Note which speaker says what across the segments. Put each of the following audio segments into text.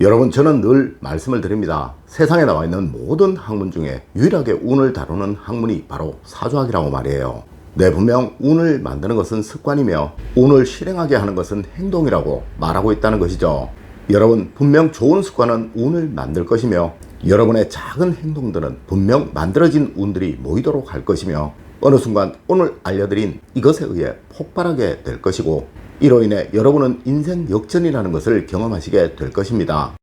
Speaker 1: 여러분 저는 늘 말씀을 드립니다. 세상에 나와 있는 모든 학문 중에 유일하게 운을 다루는 학문이 바로 사주학이라고 말이에요. 네, 분명 운을 만드는 것은 습관이며 운을 실행하게 하는 것은 행동이라고 말하고 있다는 것이죠. 여러분 분명 좋은 습관은 운을 만들 것이며 여러분의 작은 행동들은 분명 만들어진 운들이 모이도록 할 것이며 어느 순간 오늘 알려드린 이것에 의해 폭발하게 될 것이고 이로 인해 여러분은 인생 역전이라는 것을 경험하시게 될 것입니다.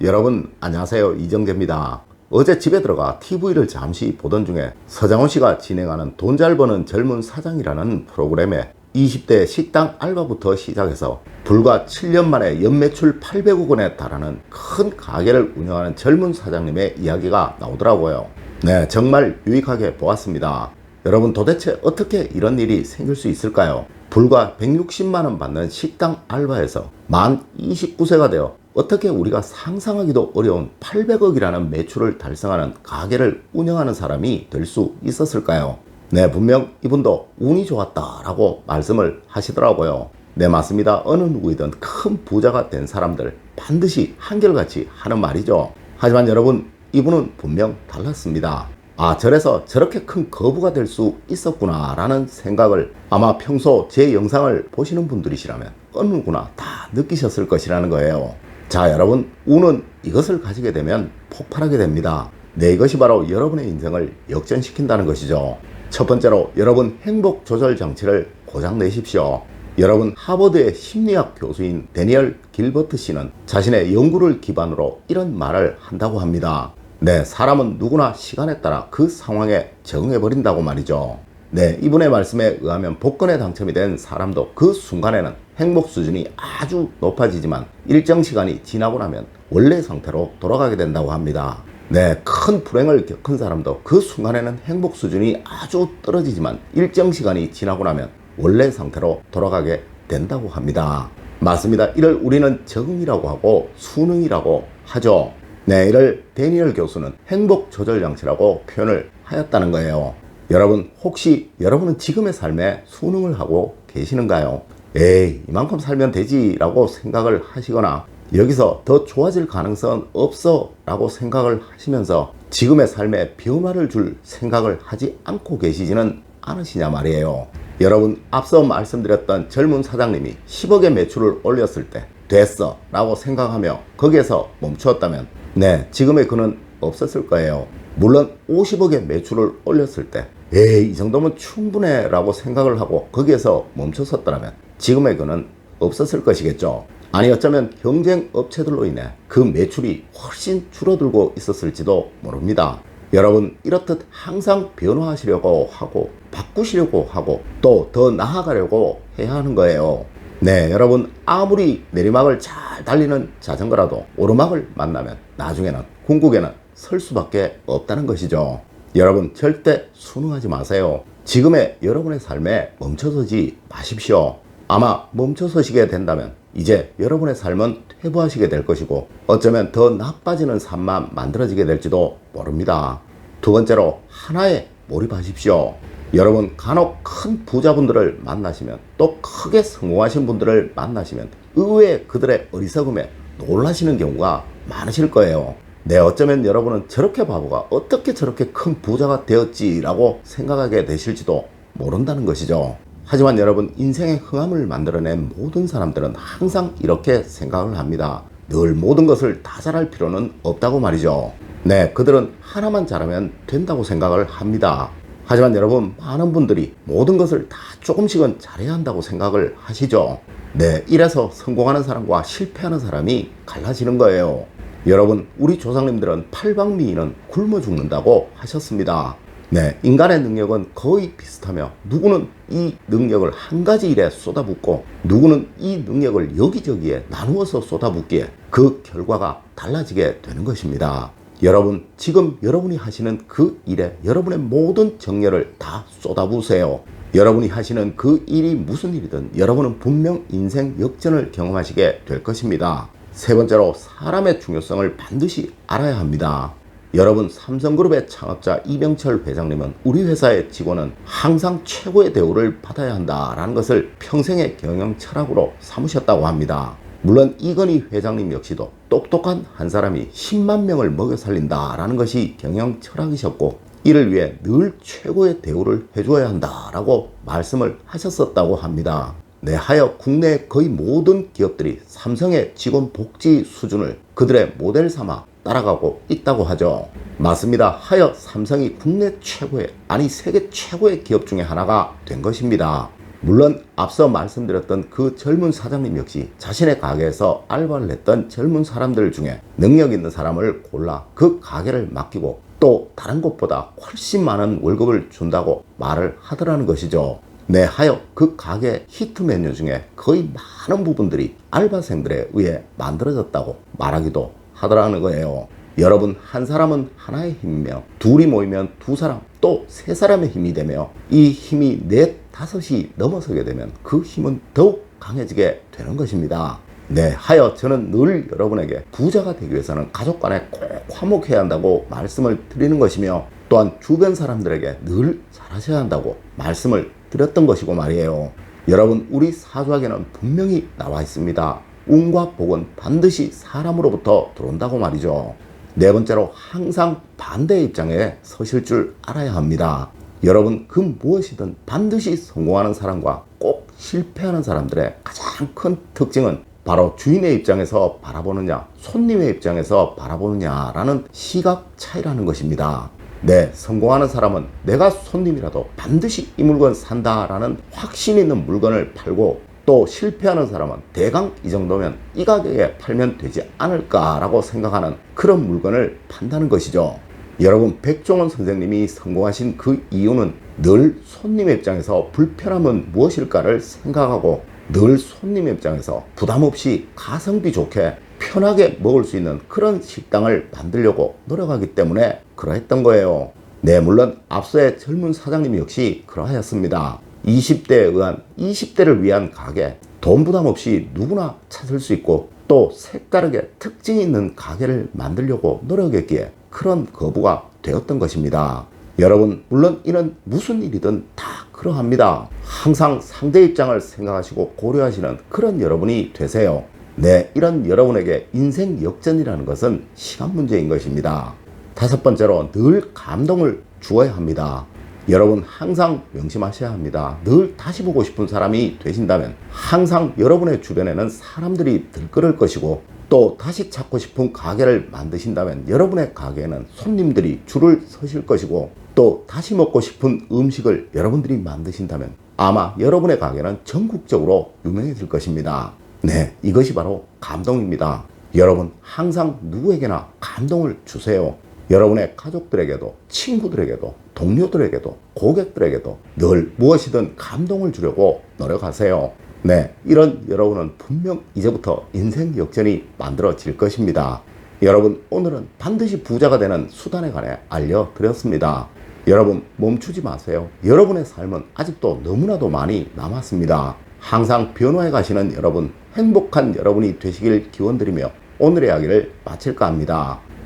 Speaker 1: 여러분 안녕하세요 이정재입니다. 어제 집에 들어가 TV를 잠시 보던 중에 서장훈 씨가 진행하는 돈 잘 버는 젊은 사장이라는 프로그램에 20대 식당 알바부터 시작해서 불과 7년 만에 연매출 800억 원에 달하는 큰 가게를 운영하는 젊은 사장님의 이야기가 나오더라고요. 네, 정말 유익하게 보았습니다. 여러분 도대체 어떻게 이런 일이 생길 수 있을까요? 불과 160만 원 받는 식당 알바에서 만 29세가 되어 어떻게 우리가 상상하기도 어려운 800억이라는 매출을 달성하는 가게를 운영하는 사람이 될 수 있었을까요? 네, 분명 이분도 운이 좋았다라고 말씀을 하시더라고요. 네, 맞습니다. 어느 누구이든 큰 부자가 된 사람들 반드시 한결같이 하는 말이죠. 하지만 여러분, 이분은 분명 달랐습니다. 아, 저래서 저렇게 큰 거부가 될 수 있었구나 라는 생각을 아마 평소 제 영상을 보시는 분들이시라면 어느 누구나 다 느끼셨을 것이라는 거예요. 자, 여러분, 운은 이것을 가지게 되면 폭발하게 됩니다. 네, 이것이 바로 여러분의 인생을 역전시킨다는 것이죠. 첫 번째로 여러분 행복 조절 장치를 고장 내십시오. 여러분 하버드의 심리학 교수인 데니얼 길버트 씨는 자신의 연구를 기반으로 이런 말을 한다고 합니다. 네, 사람은 누구나 시간에 따라 그 상황에 적응해 버린다고 말이죠. 네, 이분의 말씀에 의하면 복권에 당첨이 된 사람도 그 순간에는 행복 수준이 아주 높아지지만 일정 시간이 지나고 나면 원래 상태로 돌아가게 된다고 합니다. 네, 큰 불행을 겪은 사람도 그 순간에는 행복 수준이 아주 떨어지지만 일정 시간이 지나고 나면 원래 상태로 돌아가게 된다고 합니다. 맞습니다. 이를 우리는 적응이라고 하고 수능이라고 하죠. 네, 이를 데니얼 교수는 행복 조절 장치라고 표현을 하였다는 거예요. 여러분, 혹시 여러분은 지금의 삶에 수능을 하고 계시는가요? 에이, 이만큼 살면 되지 라고 생각을 하시거나 여기서 더 좋아질 가능성은 없어 라고 생각을 하시면서 지금의 삶에 변화를 줄 생각을 하지 않고 계시지는 않으시냐 말이에요. 여러분, 앞서 말씀드렸던 젊은 사장님이 10억의 매출을 올렸을 때 됐어 라고 생각하며 거기에서 멈추었다면 네, 지금의 그는 없었을 거예요. 물론 50억의 매출을 올렸을 때 에이, 이 정도면 충분해 라고 생각을 하고 거기에서 멈췄었더라면 지금의 그는 없었을 것이겠죠. 아니 어쩌면 경쟁 업체들로 인해 그 매출이 훨씬 줄어들고 있었을지도 모릅니다. 여러분 이렇듯 항상 변화하시려고 하고 바꾸시려고 하고 또 더 나아가려고 해야 하는 거예요. 네, 여러분 아무리 내리막을 잘 달리는 자전거라도 오르막을 만나면 나중에는 궁극에는 설 수밖에 없다는 것이죠. 여러분 절대 순응하지 마세요. 지금의 여러분의 삶에 멈춰서지 마십시오. 아마 멈춰서시게 된다면 이제 여러분의 삶은 퇴보하시게 될 것이고 어쩌면 더 나빠지는 삶만 만들어지게 될지도 모릅니다. 두 번째로 하나에 몰입하십시오. 여러분 간혹 큰 부자분들을 만나시면 또 크게 성공하신 분들을 만나시면 의외 그들의 어리석음에 놀라시는 경우가 많으실 거예요. 네, 어쩌면 여러분은 저렇게 바보가 어떻게 저렇게 큰 부자가 되었지라고 생각하게 되실지도 모른다는 것이죠. 하지만 여러분 인생의 흥함을 만들어낸 모든 사람들은 항상 이렇게 생각을 합니다. 늘 모든 것을 다 잘할 필요는 없다고 말이죠. 네, 그들은 하나만 잘하면 된다고 생각을 합니다. 하지만 여러분 많은 분들이 모든 것을 다 조금씩은 잘해야 한다고 생각을 하시죠. 네, 이래서 성공하는 사람과 실패하는 사람이 갈라지는 거예요. 여러분, 우리 조상님들은 팔방미인은 굶어 죽는다고 하셨습니다. 네, 인간의 능력은 거의 비슷하며 누구는 이 능력을 한 가지 일에 쏟아붓고 누구는 이 능력을 여기저기에 나누어서 쏟아붓기에 그 결과가 달라지게 되는 것입니다. 여러분, 지금 여러분이 하시는 그 일에 여러분의 모든 정열을 다 쏟아부으세요. 여러분이 하시는 그 일이 무슨 일이든 여러분은 분명 인생 역전을 경험하시게 될 것입니다. 세 번째로 사람의 중요성을 반드시 알아야 합니다. 여러분 삼성그룹의 창업자 이병철 회장님은 우리 회사의 직원은 항상 최고의 대우를 받아야 한다라는 것을 평생의 경영 철학으로 삼으셨다고 합니다. 물론 이건희 회장님 역시도 똑똑한 한 사람이 10만 명을 먹여 살린다라는 것이 경영 철학이셨고 이를 위해 늘 최고의 대우를 해줘야 한다라고 말씀을 하셨었다고 합니다. 네, 하여 국내 거의 모든 기업들이 삼성의 직원 복지 수준을 그들의 모델 삼아 따라가고 있다고 하죠. 맞습니다. 하여 삼성이 국내 최고의, 아니 세계 최고의 기업 중에 하나가 된 것입니다. 물론 앞서 말씀드렸던 그 젊은 사장님 역시 자신의 가게에서 알바를 했던 젊은 사람들 중에 능력 있는 사람을 골라 그 가게를 맡기고 또 다른 곳보다 훨씬 많은 월급을 준다고 말을 하더라는 것이죠. 네, 하여 그 가게 히트 메뉴 중에 거의 많은 부분들이 알바생들에 의해 만들어졌다고 말하기도 하더라는 거예요. 여러분 한 사람은 하나의 힘이며 둘이 모이면 두 사람 또 세 사람의 힘이 되며 이 힘이 내 5시 넘어서게 되면 그 힘은 더욱 강해지게 되는 것입니다. 네, 하여 저는 늘 여러분에게 부자가 되기 위해서는 가족 간에 꼭 화목해야 한다고 말씀을 드리는 것이며 또한 주변 사람들에게 늘 잘하셔야 한다고 말씀을 드렸던 것이고 말이에요. 여러분, 우리 사주학에는 분명히 나와 있습니다. 운과 복은 반드시 사람으로부터 들어온다고 말이죠. 네 번째로 항상 반대의 입장에 서실 줄 알아야 합니다. 여러분, 그 무엇이든 반드시 성공하는 사람과 꼭 실패하는 사람들의 가장 큰 특징은 바로 주인의 입장에서 바라보느냐, 손님의 입장에서 바라보느냐라는 시각 차이라는 것입니다. 네, 성공하는 사람은 내가 손님이라도 반드시 이 물건 산다라는 확신 있는 물건을 팔고 또 실패하는 사람은 대강 이 정도면 이 가격에 팔면 되지 않을까라고 생각하는 그런 물건을 판다는 것이죠. 여러분, 백종원 선생님이 성공하신 그 이유는 늘 손님의 입장에서 불편함은 무엇일까를 생각하고 늘 손님의 입장에서 부담 없이 가성비 좋게 편하게 먹을 수 있는 그런 식당을 만들려고 노력하기 때문에 그러했던 거예요. 네, 물론 앞서의 젊은 사장님 역시 그러하였습니다. 20대에 의한 20대를 위한 가게, 돈 부담 없이 누구나 찾을 수 있고 또 색다르게 특징이 있는 가게를 만들려고 노력했기에 그런 거부가 되었던 것입니다. 여러분, 물론 이는 무슨 일이든 다 그러합니다. 항상 상대 입장을 생각하시고 고려하시는 그런 여러분이 되세요. 네, 이런 여러분에게 인생 역전이라는 것은 시간 문제인 것입니다. 다섯 번째로 늘 감동을 주어야 합니다. 여러분 항상 명심하셔야 합니다. 늘 다시 보고 싶은 사람이 되신다면 항상 여러분의 주변에는 사람들이 들끓을 것이고 또 다시 찾고 싶은 가게를 만드신다면 여러분의 가게에는 손님들이 줄을 서실 것이고 또 다시 먹고 싶은 음식을 여러분들이 만드신다면 아마 여러분의 가게는 전국적으로 유명해질 것입니다. 네, 이것이 바로 감동입니다. 여러분 항상 누구에게나 감동을 주세요. 여러분의 가족들에게도 친구들에게도 동료들에게도 고객들에게도 늘 무엇이든 감동을 주려고 노력하세요. 네, 이런 여러분은 분명 이제부터 인생 역전이 만들어질 것입니다. 여러분, 오늘은 반드시 부자가 되는 수단에 관해 알려드렸습니다. 여러분, 멈추지 마세요. 여러분의 삶은 아직도 너무나도 많이 남았습니다. 항상 변화해 가시는 여러분, 행복한 여러분이 되시길 기원드리며 오늘의 이야기를 마칠까 합니다.